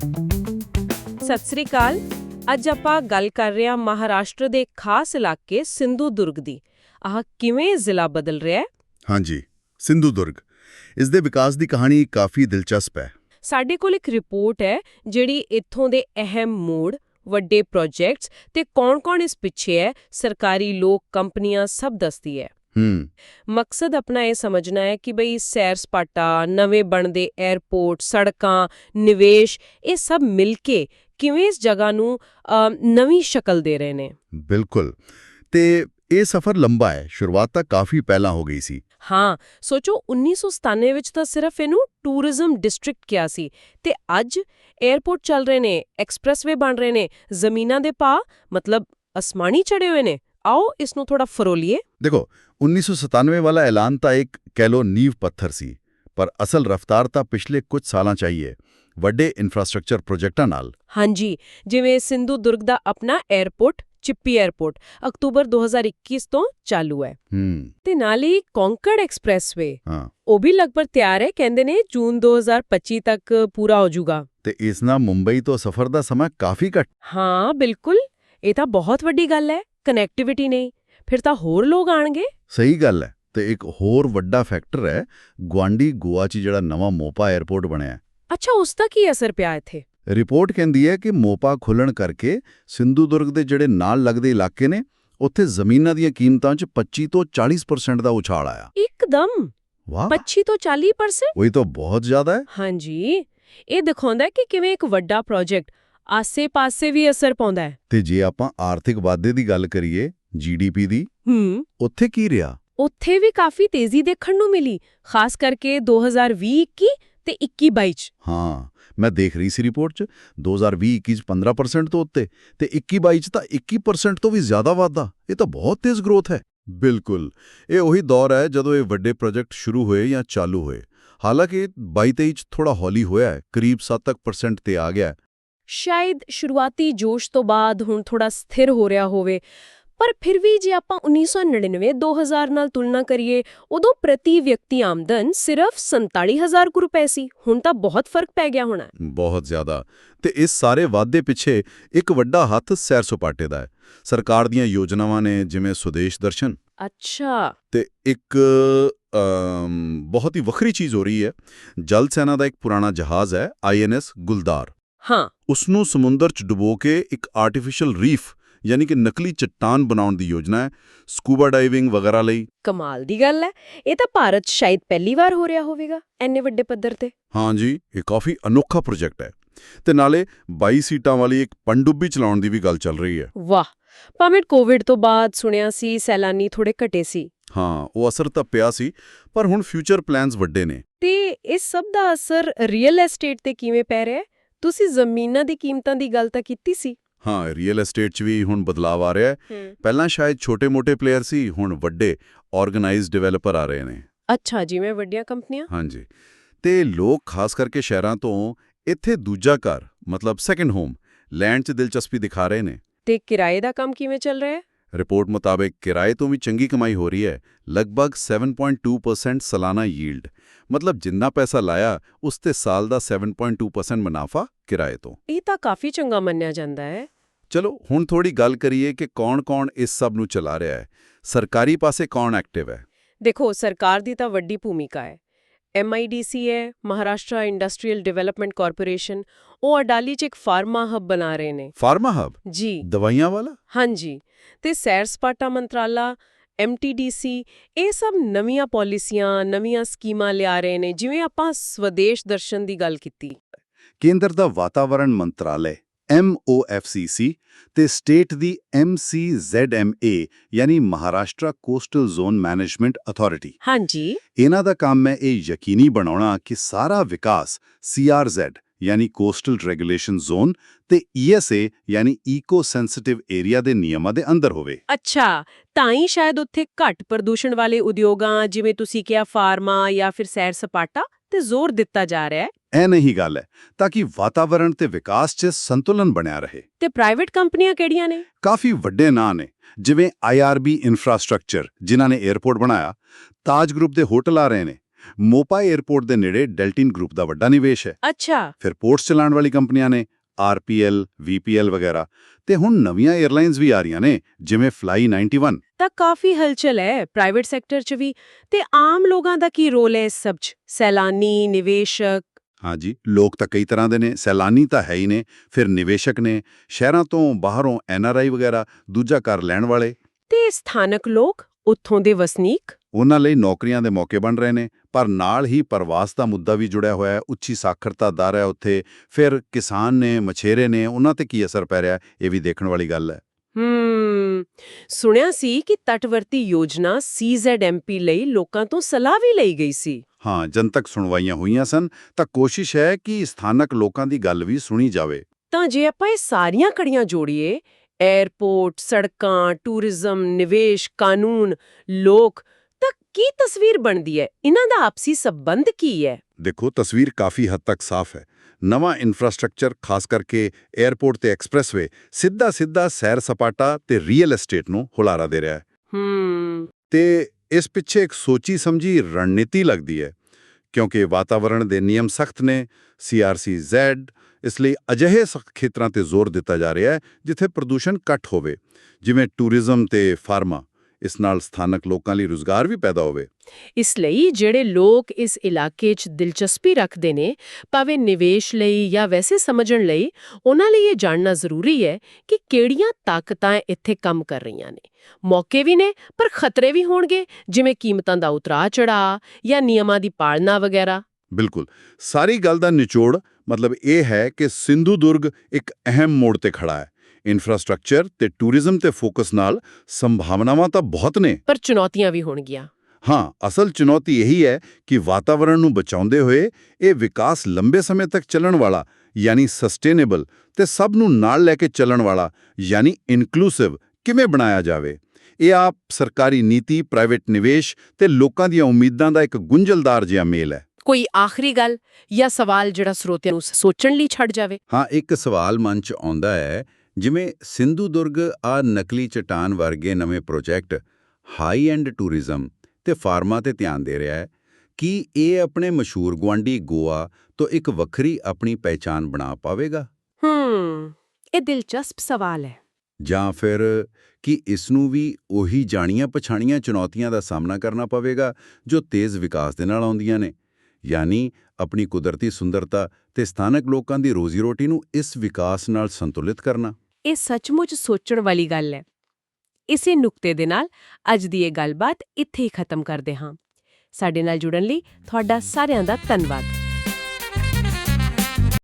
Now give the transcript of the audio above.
ਸਤਿ ਸ੍ਰੀ ਅਕਾਲ। ਅੱਜ ਆਪਾਂ ਗੱਲ ਕਰ ਰਹੇ ਹਾਂ ਮਹਾਰਾਸ਼ਟਰ ਦੇ ਖਾਸ ਇਲਾਕੇ ਸਿੰਧੂ ਦੁਰਗ ਦੀ। ਆਹ ਕਿਵੇਂ ਜ਼ਿਲ੍ਹਾ ਬਦਲ ਰਿਹਾ ਹੈ? ਹਾਂਜੀ ਸਿੰਧੂ ਦੁਰਗ। ਇਸ ਦੇ ਵਿਕਾਸ ਦੀ ਕਹਾਣੀ ਕਾਫੀ ਦਿਲਚਸਪ ਹੈ। ਸਾਡੇ ਕੋਲ ਇੱਕ ਰਿਪੋਰਟ ਹੈ ਜਿਹੜੀ ਇੱਥੋਂ ਦੇ ਅਹਿਮ ਮੋੜ ਵੱਡੇ ਪ੍ਰੋਜੈਕਟਸ ਤੇ ਕੌਣ-ਕੌਣ ਇਸ ਪਿੱਛੇ ਹੈ ਸਰਕਾਰੀ ਲੋਕ ਕੰਪਨੀਆਂ ਸਭ ਦੱਸਦੀ ਹੈ। ਹੂੰ। ਮਕਸਦ ਆਪਣਾ ਇਹ ਸਮਝਣਾ ਹੈ ਕਿ ਬਈ ਸੈਰ ਸਪਾਟਾ ਨਵੇਂ ਬਣਦੇ 에ਅਰਪੋਰਟ ਸੜਕਾਂ ਨਿਵੇਸ਼ ਇਹ ਸਭ ਮਿਲ ਕੇ ਕਿਵੇਂ ਇਸ ਜਗ੍ਹਾ ਨੂੰ ਨਵੀਂ ਸ਼ਕਲ ਦੇ ਰਹੇ ਨੇ? ਬਿਲਕੁਲ। ਤੇ ਇਹ ਸਫ਼ਰ ਲੰਬਾ ਹੈ। ਸ਼ੁਰੂਆਤ ਤਾਂ ਕਾਫੀ ਪਹਿਲਾਂ ਹੋ ਗਈ ਸੀ। ਹਾਂ ਸੋਚੋ 1997 ਵਿੱਚ ਤਾਂ ਸਿਰਫ ਇਹਨੂੰ ਟੂਰਿਜ਼ਮ ਡਿਸਟ੍ਰਿਕਟ ਕਿਹਾ ਸੀ। ਤੇ ਅੱਜ 에ਅਰਪੋਰਟ ਚੱਲ ਰਹੇ ਨੇ ਐਕਸਪ੍ਰੈਸਵੇ ਬਣ ਰਹੇ ਨੇ ਜ਼ਮੀਨਾਂ ਦੇ ਪਾ ਮਤਲਬ ਅਸਮਾਨੀ ਚੜੇ ਹੋਏ ਨੇ। ਆਓ ਇਸ ਨੂੰ ਥੋੜਾ ਫਰੋਲੀਏ। ਦੇਖੋ 1997 ਵਾਲਾ ਐਲਾਨ ਤਾਂ ਇੱਕ ਕਹਿ ਲੋ ਨੀਂਵ ਪੱਥਰ ਸੀ ਪਰ ਅਸਲ ਰਫ਼ਤਾਰ ਤਾਂ ਪਿਛਲੇ ਕੁਝ ਸਾਲਾਂ ਚਾਹੀਏ ਵੱਡੇ ਇਨਫਰਾਸਟ੍ਰਕਚਰ ਪ੍ਰੋਜੈਕਟਾਂ ਨਾਲ। ਹਾਂਜੀ ਜਿਵੇਂ ਸਿੰਧੂ ਦੁਰਗ ਦਾ ਆਪਣਾ 에ਅਰਪੋਰਟ ਚਿੱਪੀ 에ਅਰਪੋਰਟ ਅਕਤੂਬਰ 2021 ਤੋਂ ਚਾਲੂ ਹੈ। ਹੂੰ। ਤੇ ਨਾਲ ਹੀ ਕੌਂਕੜ ਐਕਸਪ੍ਰੈਸਵੇ ਉਹ ਵੀ ਲਗਭਗ ਤਿਆਰ ਹੈ ਕਹਿੰਦੇ ਨੇ ਜੂਨ 2025 ਤੱਕ ਪੂਰਾ ਹੋ ਜਾਊਗਾ। ਤੇ ਇਸ ਨਾਲ ਮੁੰਬਈ ਤੋਂ ਸਫ਼ਰ ਦਾ ਸਮਾਂ ਕਾਫੀ ਘੱਟ ਹਾਂ ਬਿਲਕੁਲ ਇਹ ਤਾਂ ਬਹੁਤ ਵੱਡੀ ਗੱਲ ਹੈ। ਕਨੈਕਟੀਵਿਟੀ ਨਹੀਂ ਫਿਰ ਤਾਂ ਹੋਰ ਲੋਕ ਆਣਗੇ? ਸਹੀ ਗੱਲ ਹੈ ਤੇ ਇੱਕ ਹੋਰ ਵੱਡਾ ਫੈਕਟਰ ਹੈ ਗੁਆਂਢੀ ਗੋਆ 'ਚ ਜਿਹੜਾ ਨਵਾਂ ਮੋਪਾ 에ਅਰਪੋਰਟ ਬਣਿਆ ਹੈ। ਅੱਛਾ ਉਸ ਦਾ ਕੀ ਅਸਰ ਪਿਆ ਇੱਥੇ? ਰਿਪੋਰਟ ਕਹਿੰਦੀ ਹੈ ਕਿ ਮੋਪਾ ਖੁੱਲਣ ਕਰਕੇ ਸਿੰਧੂ ਦੁਰਗ ਦੇ ਜਿਹੜੇ ਨਾਲ ਲੱਗਦੇ ਇਲਾਕੇ ਨੇ ਉੱਥੇ ਜ਼ਮੀਨਾਂ ਦੀਆਂ ਕੀਮਤਾਂ 'ਚ 25 ਤੋਂ 40% ਦਾ ਉਛਾਲ ਆਇਆ। ਇੱਕਦਮ? ਵਾਹ! 25 ਤੋਂ 40% ਉਹੀ ਤਾਂ ਬਹੁਤ ਜ਼ਿਆਦਾ ਹੈ। ਹਾਂਜੀ। ਇਹ ਦਿਖਾਉਂਦਾ ਹੈ ਕਿ ਕਿਵੇਂ ਇੱਕ ਵੱਡਾ ਪ੍ਰੋਜੈਕਟ ਆਸੇ-ਪਾਸੇ ਵੀ ਅਸਰ ਪਾਉਂਦਾ ਹੈ। ਤੇ ਜੇ ਆਪਾਂ ਆਰਥਿਕ ਵਾਧੇ ਦੀ ਗੱਲ ਕਰੀਏ ਜੀਡੀਪੀ ਦੀ ਹੂੰ। ਉੱਥੇ ਕੀ ਰਿਹਾ? ਉੱਥੇ ਵੀ ਕਾਫੀ ਤੇਜ਼ੀ ਦੇਖਣ ਨੂੰ ਮਿਲੀ ਖਾਸ ਕਰਕੇ 2020-21 ਤੇ 21-22 ਚ। ਹਾਂ ਮੈਂ ਦੇਖ ਰਹੀ ਸੀ ਰਿਪੋਰਟ 'ਚ 2020-21 'ਚ 15% ਤੋਂ ਉੱਤੇ ਤੇ 21-22 'ਚ ਤਾਂ 21% ਤੋਂ ਵੀ ਜ਼ਿਆਦਾ ਵਾਧਾ। ਇਹ ਤਾਂ ਬਹੁਤ ਤੇਜ਼ ਗਰੋਥ ਹੈ। ਬਿਲਕੁਲ। ਇਹ ਉਹੀ ਦੌਰ ਹੈ ਜਦੋਂ ਇਹ ਵੱਡੇ ਪ੍ਰੋਜੈਕਟ ਸ਼ੁਰੂ ਹੋਏ ਜਾਂ ਚਾਲੂ ਹੋਏ। ਹਾਲਾਂਕਿ 22-23 'ਚ ਥੋੜਾ ਹੌਲੀ ਹੋਇਆ ਹੈ ਕਰੀਬ 7% ਤੇ ਆ ਗਿਆ ਹੈ। ਸ਼ਾਇਦ ਸ਼ੁਰੂਆਤੀ ਜੋਸ਼ ਤੋਂ ਬਾਅਦ ਹੁਣ ਥੋੜਾ ਸਥਿਰ ਹੋ ਰਿਹਾ ਹੋਵੇ। ਪਰ ਫਿਰ ਵੀ ਜੇ ਆਪਾਂ 1999-2000 ਨਾਲ ਤੁਲਨਾ ਕਰੀਏ ਉਦੋਂ ਪ੍ਰਤੀ ਵਿਅਕਤੀ ਆਮਦਨ ਸਿਰਫ 47000 ਕੁ ਰੁਪਏ ਸੀ। ਹੁਣ ਤਾਂ ਬਹੁਤ ਫ਼ਰਕ ਪੈ ਗਿਆ ਹੋਣਾ। ਬਹੁਤ ਜ਼ਿਆਦਾ। ਤੇ ਇਸ ਸਾਰੇ ਵਾਧੇ ਪਿੱਛੇ ਇੱਕ ਵੱਡਾ ਹੱਥ ਸੈਰ ਸਪਾਟੇ ਦਾ ਹੈ। ਸਰਕਾਰ ਦੀਆਂ ਯੋਜਨਾਵਾਂ ਨੇ ਜਿਵੇਂ ਸੁਦੇਸ਼ ਦਰਸ਼ਨ। ਅੱਛਾ। ਤੇ ਇੱਕ ਬਹੁਤ ਹੀ ਵੱਖਰੀ ਚੀਜ਼ ਹੋ ਰਹੀ ਹੈ। ਜਲ ਸੈਨਾ ਦਾ ਇੱਕ ਪੁਰਾਣਾ ਜਹਾਜ਼ ਹੈ ਆਈਐਨਐਸ ਗੁਲਦਾਰ। ਹਾਂ। ਉਸ ਨੂੰ ਸਮੁੰਦਰ 'ਚ ਡੁਬੋ ਕੇ ਇੱਕ ਆਰਟੀਫੀਸ਼ੀਅਲ ਰੀਫ ਯਾਨੀ ਕਿ ਨਕਲੀ ਚੱਟਾਨ ਬਣਾਉਣ ਦੀ ਯੋਜਨਾ ਹੈ ਸਕੂਬਾ ਡਾਈਵਿੰਗ ਵਗੈਰਾ ਲਈ। ਕਮਾਲ ਦੀ ਗੱਲ ਹੈ। ਇਹ ਤਾਂ ਭਾਰਤ 'ਚ ਸ਼ਾਇਦ ਪਹਿਲੀ ਵਾਰ ਹੋ ਰਿਹਾ ਹੋਵੇਗਾ ਐਨੇ ਵੱਡੇ ਪੱਧਰ ਤੇ। ਹਾਂਜੀ ਇਹ ਕਾਫੀ ਅਨੋਖਾ ਪ੍ਰੋਜੈਕਟ ਹੈ। ਤੇ ਨਾਲੇ 22 ਸੀਟਾਂ ਵਾਲੀ ਇੱਕ ਪਣਡੁੱਬੀ ਚਲਾਉਣ ਦੀ ਵੀ ਗੱਲ ਚੱਲ ਰਹੀ ਹੈ। ਵਾਹ ਭਾਵੇਂ ਕੋਵਿਡ ਤੋਂ ਬਾਅਦ ਸੁਣਿਆ ਸੀ ਸੈਲਾਨੀ ਥੋੜੇ ਘਟੇ ਸੀ। ਹਾਂ ਉਹ ਅਸਰ ਤਾਂ ਪਿਆ ਸੀ ਪਰ ਹੁਣ ਫਿਊਚਰ ਪਲਾਨਸ ਵੱਡੇ ਨੇ। ਤੇ ਇਸ ਸਭ ਦਾ ਅਸਰ ਰੀਅਲ ਐਸਟੇਟ ਤੇ ਕਿਵੇਂ ਪੈ ਰਿਹਾ ਹੈ? ਤੁਸੀਂ ਜ਼ਮੀਨਾਂ ਦੀ ਕੀਮਤਾਂ ਦੀ ਗੱਲ ਤਾਂ ਕੀਤੀ ਸੀ। ਹਾਂ ਰੀਅਲ ਐਸਟੇਟ 'ਚ ਵੀ ਹੁਣ ਬਦਲਾਅ ਆ ਰਿਹਾ ਹੈ। ਪਹਿਲਾਂ ਸ਼ਾਇਦ ਛੋਟੇ-ਮੋਟੇ ਪਲੇਅਰ ਸੀ ਹੁਣ ਵੱਡੇ ਆਰਗੇਨਾਈਜ਼ਡ ਡਿਵੈਲਪਰ ਆ ਰਹੇ ਨੇ। ਅੱਛਾ ਜਿਵੇਂ ਵੱਡੀਆਂ ਕੰਪਨੀਆਂ? ਹਾਂਜੀ। ਤੇ ਲੋਕ ਖਾਸ ਕਰਕੇ ਸ਼ਹਿਰਾਂ ਤੋਂ ਇੱਥੇ ਦੂਜਾ ਘਰ ਮਤਲਬ ਸੈਕੰਡ ਹੋਮ ਲੈਂਡ 'ਚ ਦਿਲਚਸਪੀ ਦਿਖਾ ਰਹੇ ਨੇ। ਤੇ ਕਿਰਾਏ ਦਾ ਕੰਮ ਕਿਵੇਂ ਚੱਲ ਰਿਹਾ ਹੈ? ਰਿਪੋਰਟ ਮੁਤਾਬਕ ਕਿਰਾਏ ਤੋਂ ਵੀ ਚੰਗੀ ਕਮਾਈ ਹੋ ਰਹੀ ਹੈ ਲਗਭਗ 7.2% ਸਾਲਾਨਾ ਯੀਲਡ ਮਤਲਬ ਜਿੰਨਾ ਪੈਸਾ ਲਾਇਆ ਉਸ ਤੇ ਸਾਲ ਦਾ 7.2% ਮੁਨਾਫਾ ਕਿਰਾਏ ਤੋਂ। ਇਹ ਤਾਂ ਕਾਫੀ ਚੰਗਾ ਮੰਨਿਆ ਜਾਂਦਾ ਹੈ। ਚਲੋ ਹੁਣ ਥੋੜੀ ਗੱਲ ਕਰੀਏ ਕਿ ਕੌਣ-ਕੌਣ ਇਸ ਸਭ ਨੂੰ ਚਲਾ ਰਿਹਾ ਹੈ। ਸਰਕਾਰੀ ਪਾਸੇ ਕੌਣ ਐਕਟਿਵ ਹੈ? ਦੇਖੋ ਸਰਕਾਰ ਦੀ ਤਾਂ ਵੱਡੀ ਭੂਮਿਕਾ ਹੈ। MIDC ਹੈ ਮਹਾਰਾਸ਼ਟਰ ਇੰਡਸਟਰੀਅਲ ਡਿਵੈਲਪਮੈਂਟ ਕਾਰਪੋਰੇਸ਼ਨ ਉਹ ਅਡਾਲੀ 'ਚ ਇੱਕ ਫਾਰਮਾ ਹੱਬ ਬਣਾ ਰਹੇ ਨੇ। Pharma hub? ਜੀ। ਦਵਾਈਆਂ ਵਾਲਾ? ਹਾਂਜੀ। ਤੇ ਸੈਰ ਸਪਾਟਾ ਮੰਤਰਾਲਾ MTDC ਇਹ ਸਭ ਨਵੀਆਂ ਪਾਲਿਸੀਆਂ ਨਵੀਆਂ ਸਕੀਮਾਂ ਲਿਆ ਰਹੇ ਨੇ ਜਿਵੇਂ ਆਪਾਂ ਸਵਦੇਸ਼ ਦਰਸ਼ਨ ਦੀ ਗੱਲ ਕੀਤੀ। ਕੇਂਦਰ ਦਾ ਵਾਤਾਵਰਣ ਮੰਤਰਾਲੇ। MOFCC ਤੇ ਸਟੇਟ ਦੀ MCZMA ਯਾਨੀ Maharashtra coastal zone management authority. ਹਾਂਜੀ। ਇਹਨਾਂ ਦਾ ਕੰਮ ਹੈ ਇਹ ਯਕੀਨੀ ਬਣਾਉਣਾ ਕਿ ਸਾਰਾ ਵਿਕਾਸ CRZ ਯਾਨੀ ਕੋਸਟਲ ਰੈਗੂਲੇਸ਼ਨ ਜ਼ੋਨ ਤੇ ESA ਯਾਨੀ ਇਕੋ ਸੈਂਸਿਟਿਵ ਏਰੀਆ ਦੇ ਨਿਯਮਾਂ ਦੇ ਅੰਦਰ ਹੋਵੇ। ਅੱਛਾ ਤਾਂ ਹੀ ਸ਼ਾਇਦ ਉੱਥੇ ਘੱਟ ਪ੍ਰਦੂਸ਼ਣ ਵਾਲੇ ਉਦਯੋਗਾਂ ਜਿਵੇਂ ਤੁਸੀਂ ਕਿਹਾ ਫਾਰਮਾ ਜਾਂ ਫਿਰ ਸੈਰ ਸਪਾਟਾ ਤੇ ਜ਼ੋਰ ਦਿੱਤਾ ਜਾ ਰਿਹਾ ਹੈ। ਇਹ ਨਹੀਂ ਗੱਲ ਹੈ ਤਾਂ ਕਿ ਵਾਤਾਵਰਣ ਤੇ ਵਿਕਾਸ 'ਚ ਸੰਤੁਲਨ ਬਣਿਆ ਰਹੇ। ਤੇ ਪ੍ਰਾਈਵੇਟ ਕੰਪਨੀਆਂ ਕਿਹੜੀਆਂ ਨੇ? ਕਾਫੀ ਵੱਡੇ ਨਾਂ ਨੇ ਜਿਵੇਂ IRB ਇਨਫਰਾਸਟ੍ਰਕਚਰ ਜਿਨ੍ਹਾਂ ਨੇ 에어ਪੋਰਟ ਬਣਾਇਆ। ਤਾਜ ਗਰੁੱਪ ਦੇ ਹੋਟਲ ਆ ਰਹੇ ਨੇ। ਮੋਪਾ 에어ਪੋਰਟ ਦੇ ਨੇੜੇ ਡੈਲਟਿਨ ਗਰੁੱਪ ਦਾ ਵੱਡਾ ਨਿਵੇਸ਼ ਹੈ। ਅੱਛਾ। ਫਿਰ ਪੋਰਟਸ ਚਲਾਉਣ ਵਾਲੀ ਕੰਪਨੀਆਂ ਨੇ RPL, VPL ਵਗੈਰਾ। ਤੇ ਹੁਣ ਨਵੀਆਂ 에ਅਰਲਾਈਨਸ ਵੀ ਆ ਰਹੀਆਂ ਨੇ ਜਿਵੇਂ ਫਲਾਈ 91 ਤਾਂ ਕਾਫੀ ਹਲਚਲ ਹੈ ਪ੍ਰਾਈਵੇਟ ਸੈਕਟਰ 'ਚ ਵੀ। ਤੇ ਆਮ ਲੋਕਾਂ ਦਾ ਕੀ ਰੋਲ ਹੈ ਇਸ ਸਭ 'ਚ? ਸੈਲਾਨੀ ਨਿਵੇਸ਼ਕ ਹਾਂਜੀ ਲੋਕ ਤਾਂ ਕਈ ਤਰ੍ਹਾਂ ਦੇ ਨੇ ਸੈਲਾਨੀ ਤਾਂ ਹੈ ਹੀ ਨੇ ਫਿਰ ਨਿਵੇਸ਼ਕ ਨੇ ਸ਼ਹਿਰਾਂ ਤੋਂ ਬਾਹਰੋਂ ਐਨਆਰਆਈ ਵਗੈਰਾ ਦੂਜਾ ਘਰ ਲੈਣ ਵਾਲੇ। ਤੇ ਸਥਾਨਕ ਲੋਕ ਉੱਥੋਂ ਦੇ ਵਸਨੀਕ? ਉਹਨਾਂ ਲਈ ਨੌਕਰੀਆਂ ਦੇ ਮੌਕੇ ਬਣ ਰਹੇ ਨੇ ਪਰ ਨਾਲ ਹੀ ਪ੍ਰਵਾਸ ਦਾ ਮੁੱਦਾ ਵੀ ਜੁੜਿਆ ਹੋਇਆ ਹੈ ਉੱਚੀ ਸਾਖਰਤਾ ਦਰ ਹੈ ਉੱਥੇ ਫਿਰ ਕਿਸਾਨ ਨੇ ਮਛੇਰੇ ਨੇ ਉਹਨਾਂ ਤੇ ਕੀ ਅਸਰ ਪੈ ਰਿਹਾ ਇਹ ਵੀ ਦੇਖਣ ਵਾਲੀ ਗੱਲ ਹੈ। ਹੂੰ ਸੁਣਿਆ ਸੀ ਕਿ ਤਟਵਰਤੀ ਯੋਜਨਾ ਸੀਜ਼ੈਡਐਮਪੀ ਲਈ ਲੋਕਾਂ ਤੋਂ ਸਲਾਹ ਵੀ ਲਈ ਗਈ ਸੀ। ਹਾਂ ਜਨਤਕ ਸੁਣਵਾਈਆਂ ਹੋਈਆਂ ਸਨ ਤਾਂ ਕੋਸ਼ਿਸ਼ ਹੈ ਕਿ ਸਥਾਨਕ ਲੋਕਾਂ ਦੀ ਗੱਲ ਵੀ ਸੁਣੀ ਜਾਵੇ। ਤਾਂ ਜੇ ਆਪਾਂ ਇਹ ਸਾਰੀਆਂ ਕੜੀਆਂ ਜੋੜੀਏ 에ਅਰਪੋਰਟ ਸੜਕਾਂ ਟੂਰਿਜ਼ਮ ਨਿਵੇਸ਼ ਕਾਨੂੰਨ ਲੋਕ ਤਾਂ ਕੀ ਤਸਵੀਰ ਬਣਦੀ ਹੈ? ਇਹਨਾਂ ਦਾ ਆਪਸੀ ਸੰਬੰਧ ਕੀ ਹੈ? ਦੇਖੋ ਤਸਵੀਰ ਕਾਫੀ ਹੱਦ ਤੱਕ ਸਾਫ਼ ਹੈ। ਨਵਾਂ ਇਨਫਰਾਸਟ੍ਰਕਚਰ ਖਾਸ ਕਰਕੇ 에ਅਰਪੋਰਟ ਤੇ ਐਕਸਪ੍ਰੈਸਵੇ ਸਿੱਧਾ ਸਿੱਧਾ ਸੈਰ ਸਪਾਟਾ ਤੇ ਰੀਅਲ ਏਸਟੇਟ ਨੂੰ ਹੁਲਾਰਾ ਦੇ ਰਿਹਾ ਹੈ। ਹੂੰ। ਤੇ ਇਸ ਪਿੱਛੇ ਇੱਕ ਸੋਚੀ ਸਮਝੀ ਰਣਨੀਤੀ ਲੱਗਦੀ ਹੈ, ਕਿਉਂਕਿ ਵਾਤਾਵਰਣ ਦੇ ਨਿਯਮ ਸਖਤ ਨੇ ਸੀਆਰਸੀ ਜ਼ੈਡ ਇਸ ਲਈ ਅਜਿਹੇ ਸਖਤ ਖੇਤਰਾਂ ਤੇ ਜ਼ੋਰ ਦਿੱਤਾ ਜਾ ਰਿਹਾ ਹੈ ਜਿੱਥੇ ਪ੍ਰਦੂਸ਼ਣ ਘੱਟ ਹੋਵੇ, ਜਿਵੇਂ ਟੂਰਿਜ਼ਮ ਤੇ ਫਾਰਮਾ। ਇਸ ਨਾਲ ਸਥਾਨਕ ਲੋਕਾਂ ਲਈ ਰੁਜ਼ਗਾਰ ਵੀ ਪੈਦਾ ਹੋਵੇ। ਇਸ ਲਈ ਜਿਹੜੇ ਲੋਕ ਇਸ ਇਲਾਕੇ 'ਚ ਦਿਲਚਸਪੀ ਰੱਖਦੇ ਨੇ ਭਾਵੇਂ ਨਿਵੇਸ਼ ਲਈ ਜਾਂ ਵੈਸੇ ਸਮਝਣ ਲਈ ਉਹਨਾਂ ਲਈ ਇਹ ਜਾਣਨਾ ਜ਼ਰੂਰੀ ਹੈ ਕਿ ਕਿਹੜੀਆਂ ਤਾਕਤਾਂ ਇੱਥੇ ਕੰਮ ਕਰ ਰਹੀਆਂ ਨੇ। ਮੌਕੇ ਵੀ ਨੇ ਪਰ ਖਤਰੇ ਵੀ ਹੋਣਗੇ ਜਿਵੇਂ ਕੀਮਤਾਂ ਦਾ ਉਤਰਾਅ ਚੜਾਅ ਜਾਂ ਨਿਯਮਾਂ ਦੀ ਪਾਲਣਾ ਵਗੈਰਾ। ਬਿਲਕੁਲ। ਸਾਰੀ ਗੱਲ ਦਾ ਨਿਚੋੜ ਮਤਲਬ ਇਹ ਹੈ ਕਿ ਸਿੰਧੂ ਦੁਰਗ ਇੱਕ ਅਹਿਮ ਮੋੜ ਤੇ ਖੜਾ ਹੈ। ਇਨਫਰਾਸਟ੍ਰਕਚਰ ਤੇ ਟੂਰਿਜ਼ਮ ਤੇ ਫੋਕਸ ਨਾਲ ਸੰਭਾਵਨਾਵਾਂ ਤਾਂ ਬਹੁਤ ਨੇ। ਪਰ ਚੁਣੌਤੀਆਂ ਵੀ ਹੋਣਗੀਆਂ। ਹਾਂ ਅਸਲ ਚੁਣੌਤੀ ਇਹੀ ਹੈ ਕਿ ਵਾਤਾਵਰਣ ਨੂੰ ਬਚਾਉਂਦੇ ਹੋਏ ਇਹ ਵਿਕਾਸ ਲੰਬੇ ਸਮੇਂ ਤੱਕ ਚੱਲਣ ਵਾਲਾ ਯਾਨੀ ਸਸਟੇਨੇਬਲ ਤੇ ਸਭ ਨੂੰ ਨਾਲ ਲੈ ਕੇ ਚੱਲਣ ਵਾਲਾ ਯਾਨੀ ਇਨਕਲੂਸਿਵ ਕਿਵੇਂ ਬਣਾਇਆ ਜਾਵੇ? ਇਹ ਆਪ ਸਰਕਾਰੀ ਨੀਤੀ ਪ੍ਰਾਈਵੇਟ ਨਿਵੇਸ਼ ਤੇ ਲੋਕਾਂ ਦੀਆਂ ਉਮੀਦਾਂ ਦਾ ਇੱਕ ਗੁੰਝਲਦਾਰ ਜਿਹਾ ਮੇਲ ਹੈ। ਕੋਈ ਆਖਰੀ ਗੱਲ ਜਾਂ ਸਵਾਲ ਜਿਹੜਾ ਸਰੋਤਿਆਂ ਨੂੰ ਸੋਚਣ ਲਈ ਛੱਡ ਜਾਵੇ? ਹਾਂ ਇੱਕ ਸਵਾਲ ਮਨ 'ਚ ਆਉਂਦਾ ਹੈ ਜਿਵੇਂ ਸਿੰਧੂ ਦੁਰਗ ਆ ਨਕਲੀ ਚਟਾਨ ਵਰਗੇ ਨਵੇਂ ਪ੍ਰੋਜੈਕਟ ਹਾਈ ਐਂਡ ਟੂਰਿਜ਼ਮ ਤੇ ਫਾਰਮਾ ਤੇ ਧਿਆਨ ਦੇ ਰਿਹਾ ਹੈ ਕੀ ਇਹ ਆਪਣੇ ਮਸ਼ਹੂਰ ਗੁਆਂਢੀ ਗੋਆ ਤੋਂ ਇੱਕ ਵੱਖਰੀ ਆਪਣੀ ਪਹਿਚਾਨ ਬਣਾ ਪਾਵੇਗਾ? ਹੂੰ ਇਹ ਦਿਲਚਸਪ ਸਵਾਲ ਹੈ। ਜਾਂ ਫਿਰ ਕੀ ਇਸ ਨੂੰ ਵੀ ਉਹੀ ਜਾਣੀਆਂ ਪਛਾਣੀਆਂ ਚੁਣੌਤੀਆਂ ਦਾ ਸਾਹਮਣਾ ਕਰਨਾ ਪਵੇਗਾ ਜੋ ਤੇਜ਼ ਵਿਕਾਸ ਦੇ ਨਾਲ ਆਉਂਦੀਆਂ ਨੇ? ਯਾਨੀ ਆਪਣੀ ਕੁਦਰਤੀ ਸੁੰਦਰਤਾ ਤੇ ਸਥਾਨਕ ਲੋਕਾਂ ਦੀ ਰੋਜ਼ੀ-ਰੋਟੀ ਨੂੰ ਇਸ ਵਿਕਾਸ ਨਾਲ ਸੰਤੁਲਿਤ ਕਰਨਾ। ਇਹ ਸੱਚਮੁੱਚ ਸੋਚਣ ਵਾਲੀ ਗੱਲ ਹੈ। ਇਸੇ ਨੁਕਤੇ ਦੇ ਨਾਲ ਅੱਜ ਦੀ ਇਹ ਗੱਲਬਾਤ ਇੱਥੇ ਹੀ ਖਤਮ ਕਰਦੇ ਹਾਂ। ਸਾਡੇ ਨਾਲ ਜੁੜਨ ਲਈ ਤੁਹਾਡਾ ਸਾਰਿਆਂ ਦਾ ਧੰਨਵਾਦ।